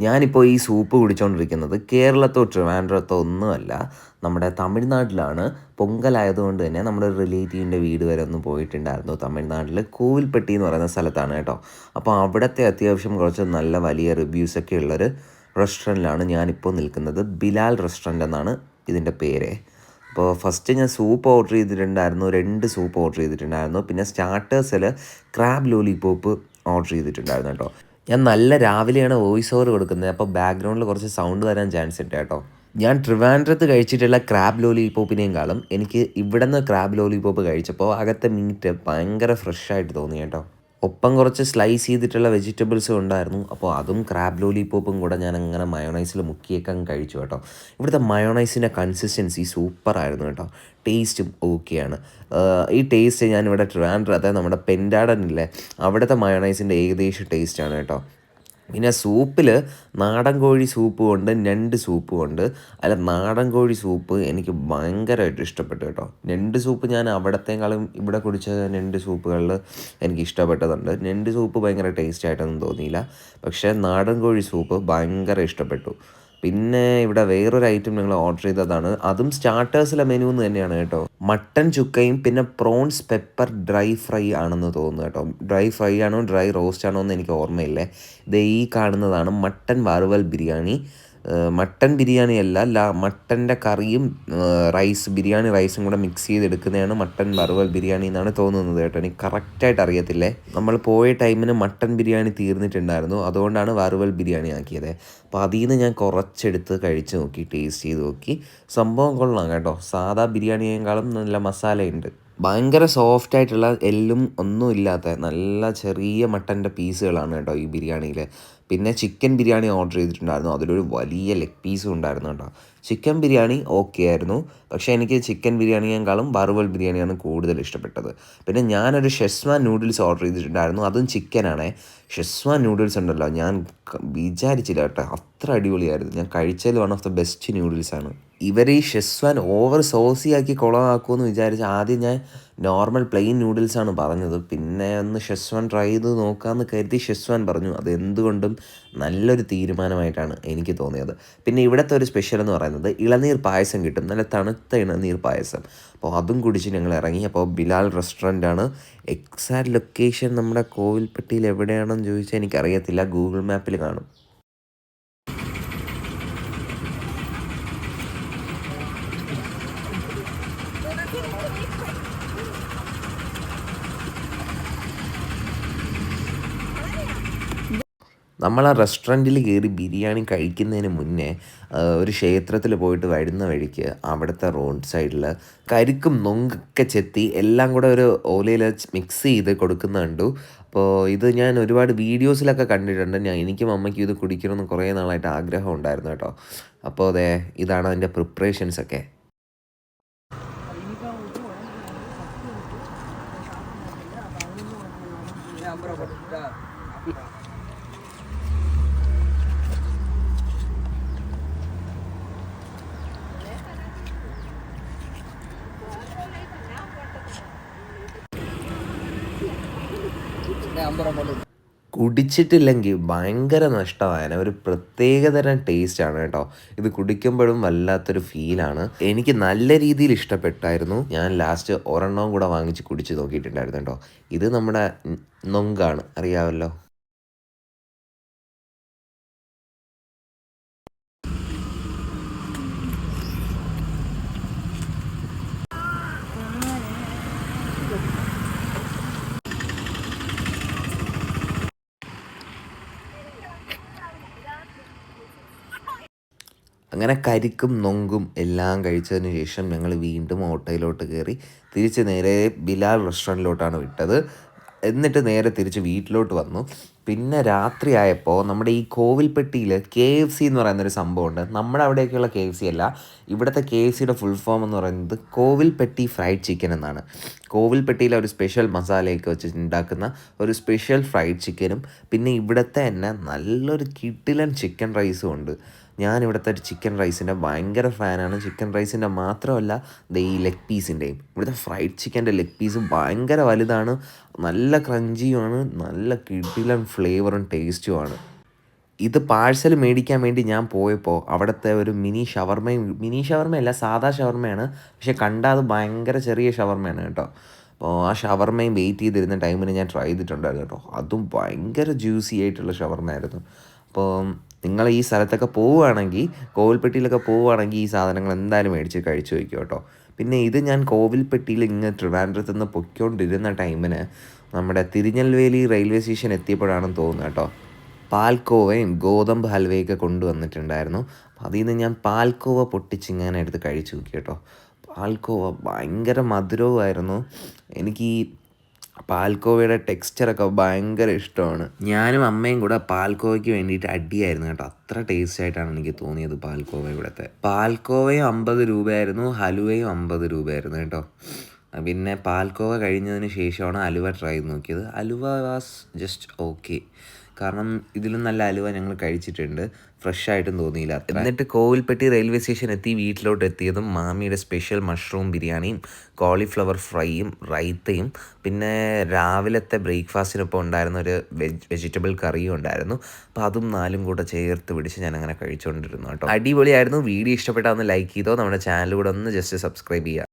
ഞാനിപ്പോൾ ഈ സൂപ്പ് കുടിച്ചുകൊണ്ടിരിക്കുന്നത് കേരളത്തോ ട്രിവാൻഡ്രത്തോ ഒന്നുമല്ല. നമ്മുടെ തമിഴ്നാട്ടിലാണ്. പൊങ്കലായതുകൊണ്ട് തന്നെ നമ്മുടെ റിലേറ്റീവിന്റെ വീട് വരെ ഒന്ന് പോയിട്ടുണ്ടായിരുന്നു തമിഴ്നാട്ടിൽ കോവിൽപ്പെട്ടി എന്ന് പറയുന്ന സ്ഥലത്താണ് കേട്ടോ. അപ്പോൾ അവിടുത്തെ അത്യാവശ്യം കുറച്ച് നല്ല വലിയ റിവ്യൂസൊക്കെ ഉള്ളൊരു റെസ്റ്റോറന്റിലാണ് ഞാനിപ്പോൾ നിൽക്കുന്നത്. ബിലാൽ റെസ്റ്റോറന്റ് എന്നാണ് ഇതിന്റെ പേര്. അപ്പോൾ ഫസ്റ്റ് ഞാൻ സൂപ്പ് ഓർഡർ ചെയ്തിട്ടുണ്ടായിരുന്നു. രണ്ട് സൂപ്പ് ഓർഡർ ചെയ്തിട്ടുണ്ടായിരുന്നു. പിന്നെ സ്റ്റാർട്ടേഴ്സിൽ ക്രാബ് ലോലിപോപ്പ് ഓർഡർ ചെയ്തിട്ടുണ്ടായിരുന്നു കേട്ടോ. ഞാൻ നല്ല രാവിലെയാണ് വോയിസ് ഓവർ കൊടുക്കുന്നത്. അപ്പോൾ ബാക്ക്ഗ്രൗണ്ടിൽ കുറച്ച് സൗണ്ട് തരാൻ ചാൻസ് ഉണ്ട് കേട്ടോ. ഞാൻ ട്രിവാൻഡ്രത്ത് കഴിച്ചിട്ടുള്ള ക്രാബ് ലോലിപോപ്പിനേക്കാളും എനിക്ക് ഇവിടെ നിന്ന് ക്രാബ് ലോലിപോപ്പ് കഴിച്ചപ്പോൾ അകത്തെ മീറ്റ് ഭയങ്കര ഫ്രഷ് ആയിട്ട് തോന്നി കേട്ടോ. ഒപ്പം കുറച്ച് സ്ലൈസ് ചെയ്തിട്ടുള്ള വെജിറ്റബിൾസും ഉണ്ടായിരുന്നു. അപ്പോൾ അതും ക്രാബ് ലോലിപോപ്പും കൂടെ ഞാൻ അങ്ങനെ മയോണൈസിൽ മുക്കിയൊക്കെ അങ്ങ് കഴിച്ചു കേട്ടോ. ഇവിടുത്തെ മയോണൈസിന്റെ കൺസിസ്റ്റൻസി സൂപ്പറായിരുന്നു കേട്ടോ. ടേസ്റ്റും ഓക്കെയാണ് ഈ ടേസ്റ്റ് ഞാനിവിടെ ട്രാൻഡർ അതായത് നമ്മുടെ പെൻഡാടനില്ലേ അവിടുത്തെ മയോണൈസിന്റെ ഏകദേശം ടേസ്റ്റാണ് കേട്ടോ. പിന്നെ സൂപ്പിൽ നാടൻ കോഴി സൂപ്പ് കൊണ്ട് ഞണ്ട് സൂപ്പ് കൊണ്ട്. അല്ല നാടൻ കോഴി സൂപ്പ് എനിക്ക് ഭയങ്കരമായിട്ട് ഇഷ്ടപ്പെട്ടു കേട്ടോ. ഞണ്ട് സൂപ്പ് ഞാൻ അവിടത്തേക്കാളും ഇവിടെ കുടിച്ച ഞണ്ട് സൂപ്പുകളിൽ എനിക്ക് ഇഷ്ടപ്പെട്ടതുണ്ട്. ഞണ്ട് സൂപ്പ് ഭയങ്കര ടേസ്റ്റ് ആയിട്ടൊന്നും തോന്നിയില്ല. പക്ഷേ നാടൻ കോഴി സൂപ്പ് ഭയങ്കര ഇഷ്ടപ്പെട്ടു. പിന്നെ ഇവിടെ വേറൊരു ഐറ്റം ഞങ്ങൾ ഓർഡർ ചെയ്തതാണ്. അതും സ്റ്റാർട്ടേഴ്സിലെ മെനു എന്ന് തന്നെയാണ് കേട്ടോ. മട്ടൺ ചുക്കയും പിന്നെ പ്രോൺസ് പെപ്പർ ഡ്രൈ ഫ്രൈ ആണെന്ന് തോന്നുന്നു കേട്ടോ. ഡ്രൈ ഫ്രൈ ആണോ ഡ്രൈ റോസ്റ്റ് ആണോ എന്ന് എനിക്ക് ഓർമ്മയില്ലേ. ഇത് ഈ കാണുന്നതാണ് മട്ടൺ വറുവൽ ബിരിയാണി. മട്ടൻ ബിരിയാണി അല്ല ലാ മട്ടന്റെ കറിയും റൈസ് ബിരിയാണി റൈസും കൂടെ മിക്സ് ചെയ്തെടുക്കുന്നതാണ് മട്ടൻ വറുവൽ ബിരിയാണി എന്നാണ് തോന്നുന്നത് കേട്ടോ. എനിക്ക് കറക്റ്റായിട്ട് അറിയത്തില്ലേ? നമ്മൾ പോയ ടൈമിന് മട്ടൻ ബിരിയാണി തീർന്നിട്ടുണ്ടായിരുന്നു. അതുകൊണ്ടാണ് വറുവൽ ബിരിയാണി ആക്കിയത്. അപ്പോൾ അതിൽ നിന്ന് ഞാൻ കുറച്ചെടുത്ത് കഴിച്ച് നോക്കി ടേസ്റ്റ് ചെയ്ത് നോക്കി. സംഭവം കൊള്ളാം കേട്ടോ. സാധാ ബിരിയാണിയേക്കാളും നല്ല മസാലയുണ്ട്. ഭയങ്കര സോഫ്റ്റ് ആയിട്ടുള്ള എല്ലും ഒന്നും ഇല്ലാത്ത നല്ല ചെറിയ മട്ടന്റെ പീസുകളാണ് കേട്ടോ ഈ ബിരിയാണിയിൽ പിന്നെ ചിക്കൻ ബിരിയാണി ഓർഡർ ചെയ്തിട്ടുണ്ടായിരുന്നു. അതിലൊരു വലിയ ലെഗ് പീസും ഉണ്ടായിരുന്നു കേട്ടോ. ചിക്കൻ ബിരിയാണി ഓക്കെ ആയിരുന്നു. പക്ഷേ എനിക്ക് ചിക്കൻ ബിരിയാണിയേക്കാളും ബറുവൽ ബിരിയാണിയാണ് കൂടുതൽ ഇഷ്ടപ്പെട്ടത്. പിന്നെ ഞാനൊരു ഷെസ്മാൻ നൂഡിൽസ് ഓർഡർ ചെയ്തിട്ടുണ്ടായിരുന്നു. അതും ചിക്കനാണേ ഷെസ്വാൻ നൂഡിൽസ് ഉണ്ടല്ലോ. ഞാൻ വിചാരിച്ചില്ല കേട്ടോ. അത്ര അടിപൊളിയായിരുന്നു. ഞാൻ കഴിച്ചതിൽ one of the best noodles ആണ്. ഇവർ ഈ ഷെസ്വാൻ ഓവർ സോസി ആക്കി കുളമാക്കുമെന്ന് വിചാരിച്ച് ആദ്യം ഞാൻ നോർമൽ പ്ലെയിൻ നൂഡിൽസ് ആണ് പറഞ്ഞത്. പിന്നെ ഒന്ന് ഷെസ്വാൻ ട്രൈ ചെയ്ത് നോക്കാമെന്ന് കരുതി ഷെസ്വാൻ പറഞ്ഞു. അത് എന്തുകൊണ്ടും നല്ലൊരു തീരുമാനമായിട്ടാണ് എനിക്ക് തോന്നിയത്. പിന്നെ ഇവിടുത്തെ ഒരു സ്പെഷ്യൽ എന്ന് പറയുന്നത് ഇളനീർ പായസം കിട്ടും. നല്ല തണുത്ത ഇളനീർ പായസം. അപ്പോൾ അതും കുടിച്ച് ഞങ്ങൾ ഇറങ്ങി. അപ്പോൾ ബിലാൽ റെസ്റ്റോറന്റ് ആണ്. എക്സാക്ട് ലൊക്കേഷൻ നമ്മുടെ കോവിൽപ്പെട്ടിയിൽ എവിടെയാണെന്ന് ചോദിച്ചാൽ എനിക്കറിയത്തില്ല. ഗൂഗിൾ മാപ്പിൽ കാണും. നമ്മൾ ആ റെസ്റ്റോറന്റിൽ കയറി ബിരിയാണി കഴിക്കുന്നതിന് മുന്നേ ഒരു ക്ഷേത്രത്തിൽ പോയിട്ട് വരുന്ന വഴിക്ക് അവിടുത്തെ റോഡ് സൈഡിൽ കരിക്കും നൊങ്കൊക്കെ ചെത്തി എല്ലാം കൂടെ ഒരു ഓലയിൽ മിക്സ് ചെയ്ത് കൊടുക്കുന്ന കണ്ടു. അപ്പോൾ ഇത് ഞാൻ ഒരുപാട് വീഡിയോസിലൊക്കെ കണ്ടിട്ടുണ്ട്. ഞാൻ എനിക്കും അമ്മയ്ക്കും ഇത് കുടിക്കണമെന്ന് കുറേ നാളായിട്ട് ആഗ്രഹം ഉണ്ടായിരുന്നു കേട്ടോ. അപ്പോൾ അതെ ഇതാണ് അതിന്റെ പ്രിപ്പറേഷൻസ് ഒക്കെ. കുടിച്ചിട്ടില്ലെങ്കിൽ ഭയങ്കര നഷ്ടമായന. ഒരു പ്രത്യേകതരം ആണ് കേട്ടോ. ഇത് കുടിക്കുമ്പോഴും വല്ലാത്തൊരു ഫീലാണ് എനിക്ക് നല്ല രീതിയിൽ ഇഷ്ടപ്പെട്ടായിരുന്നു. ഞാൻ ലാസ്റ്റ് ഒരെണ്ണവും കൂടെ വാങ്ങിച്ച് കുടിച്ച് നോക്കിയിട്ടുണ്ടായിരുന്നു കേട്ടോ. ഇത് നമ്മുടെ നൊങ്കാണ്. അറിയാമല്ലോ അങ്ങനെ കരിക്കും നൊങ്കും എല്ലാം കഴിച്ചതിന് ശേഷം ഞങ്ങൾ വീണ്ടും ഓട്ടോയിലോട്ട് കയറി തിരിച്ച് നേരെ ബിലാൽ റെസ്റ്റോറന്റിലോട്ടാണ് വിട്ടത്. എന്നിട്ട് നേരെ തിരിച്ച് വീട്ടിലോട്ട് വന്നു. പിന്നെ രാത്രി ആയപ്പോൾ നമ്മുടെ ഈ കോവിൽപ്പെട്ടിയിൽ കെ എഫ് സി എന്ന് പറയുന്നൊരു സംഭവമുണ്ട്. നമ്മുടെ അവിടെയൊക്കെയുള്ള കെ എഫ് സി അല്ല ഇവിടുത്തെ കെ എഫ് സിയുടെ ഫുൾ ഫോം എന്ന് പറയുന്നത് കോവിൽപ്പെട്ടി ഫ്രൈഡ് ചിക്കൻ എന്നാണ്. കോവിൽപ്പെട്ടിയിലെ ഒരു സ്പെഷ്യൽ മസാലയൊക്കെ വെച്ച് ഉണ്ടാക്കുന്ന ഒരു സ്പെഷ്യൽ ഫ്രൈഡ് ചിക്കനും പിന്നെ ഇവിടുത്തെ തന്നെ നല്ലൊരു കിട്ടിലൻ ചിക്കൻ റൈസും ഉണ്ട്. ഞാൻ ഇവിടുത്തെ ഒരു ചിക്കൻ റൈസിന്റെ ഭയങ്കര ഫാനാണ് ചിക്കൻ റൈസിന്റെ മാത്രമല്ല ഈ ലെഗ് പീസിന്റെയും ഇവിടുത്തെ ഫ്രൈഡ് ചിക്കന്റെ ലെഗ് പീസ് ഭയങ്കര വലുതാണ്. നല്ല ക്രഞ്ചിയുമാണ് നല്ല കിടിലൻ ഫ്ലേവറും ടേസ്റ്റുമാണ്. ഇത് പാഴ്സൽ മേടിക്കാൻ വേണ്ടി ഞാൻ പോയപ്പോൾ അവിടുത്തെ ഒരു മിനി ഷവർമയും മിനി ഷവർമയല്ല സാധാ ഷവർമയാണ്. പക്ഷേ കണ്ടാൽ അത് ഭയങ്കര ചെറിയ ഷവർമയാണ് കേട്ടോ. അപ്പോൾ ആ ഷവർമയും വെയിറ്റ് ചെയ്തിരുന്ന ടൈമിന് ഞാൻ ട്രൈ ചെയ്തിട്ടുണ്ടായിരുന്നു കേട്ടോ. അതും ഭയങ്കര ജ്യൂസി ആയിട്ടുള്ള ഷവർമയായിരുന്നു. അപ്പോൾ നിങ്ങൾ ഈ സ്ഥലത്തൊക്കെ പോവുകയാണെങ്കിൽ കോവിൽപ്പെട്ടിയിലൊക്കെ പോവുകയാണെങ്കിൽ ഈ സാധനങ്ങൾ എന്തായാലും മേടിച്ച് കഴിച്ചു വയ്ക്കും കേട്ടോ. പിന്നെ ഇത് ഞാൻ കോവിൽപ്പെട്ടിയിൽ ഇങ്ങ് ട്രിവാൻഡ്രത്ത് നിന്ന് പൊയ്ക്കൊണ്ടിരുന്ന ടൈമിന് നമ്മുടെ തിരിഞ്ഞൽവേലി റെയിൽവേ സ്റ്റേഷൻ എത്തിയപ്പോഴാണെന്ന് തോന്നുന്നു കേട്ടോ. പാൽക്കോവയും ഗോതമ്പ് ഹൽവയൊക്കെ കൊണ്ടുവന്നിട്ടുണ്ടായിരുന്നു. അതിൽ നിന്ന് ഞാൻ പാൽക്കോവ പൊട്ടിച്ചിങ്ങനെ എടുത്ത് കഴിച്ചു നോക്കി കേട്ടോ. പാൽക്കോവ ഭയങ്കര മധുരവുമായിരുന്നു. എനിക്ക് ഈ പാൽക്കോവയുടെ ടെക്സ്ചറൊക്കെ ഭയങ്കര ഇഷ്ടമാണ്. ഞാനും അമ്മയും കൂടെ പാൽക്കോവയ്ക്ക് വേണ്ടിയിട്ട് അടിയായിരുന്നു കേട്ടോ. അത്ര ടേസ്റ്റ് ആയിട്ടാണ് എനിക്ക് തോന്നിയത് പാൽക്കോവ ഇവിടുത്തെ. പാൽക്കോവയും അമ്പത് രൂപയായിരുന്നു ഹലുവയും അമ്പത് രൂപയായിരുന്നു കേട്ടോ. പിന്നെ പാൽക്കോവ കഴിഞ്ഞതിന് ശേഷമാണ് അലുവ ട്രൈ നോക്കിയത്. അലുവ വാസ് ജസ്റ്റ് ഓക്കെ കാരണം ഇതിലും നല്ല അലുവ ഞങ്ങൾ കഴിച്ചിട്ടുണ്ട്. ഫ്രഷ് ആയിട്ടും തോന്നിയില്ല. എന്നിട്ട് കോവിൽപ്പെട്ടി റെയിൽവേ സ്റ്റേഷൻ എത്തി വീട്ടിലോട്ട് എത്തിയതും മാമിയുടെ സ്പെഷ്യൽ മഷ്റൂം ബിരിയാണിയും കോളിഫ്ലവർ ഫ്രൈയും റൈത്തയും പിന്നെ രാവിലത്തെ ബ്രേക്ക്ഫാസ്റ്റിനൊപ്പം ഉണ്ടായിരുന്ന ഒരു വെജ് വെജിറ്റബിൾ കറിയും ഉണ്ടായിരുന്നു. അപ്പോൾ അതും നാലും കൂടെ ചേർത്ത് പിടിച്ച് ഞാൻ അങ്ങനെ കഴിച്ചുകൊണ്ടിരുന്നു കേട്ടോ. അടിപൊളിയായിരുന്നു. വീഡിയോ ഇഷ്ടപ്പെട്ടാൽ ഒന്ന് ലൈക്ക് ചെയ്തോ നമ്മുടെ ചാനൽ കൂടെ ഒന്ന് ജസ്റ്റ് സബ്സ്ക്രൈബ് ചെയ്യുക.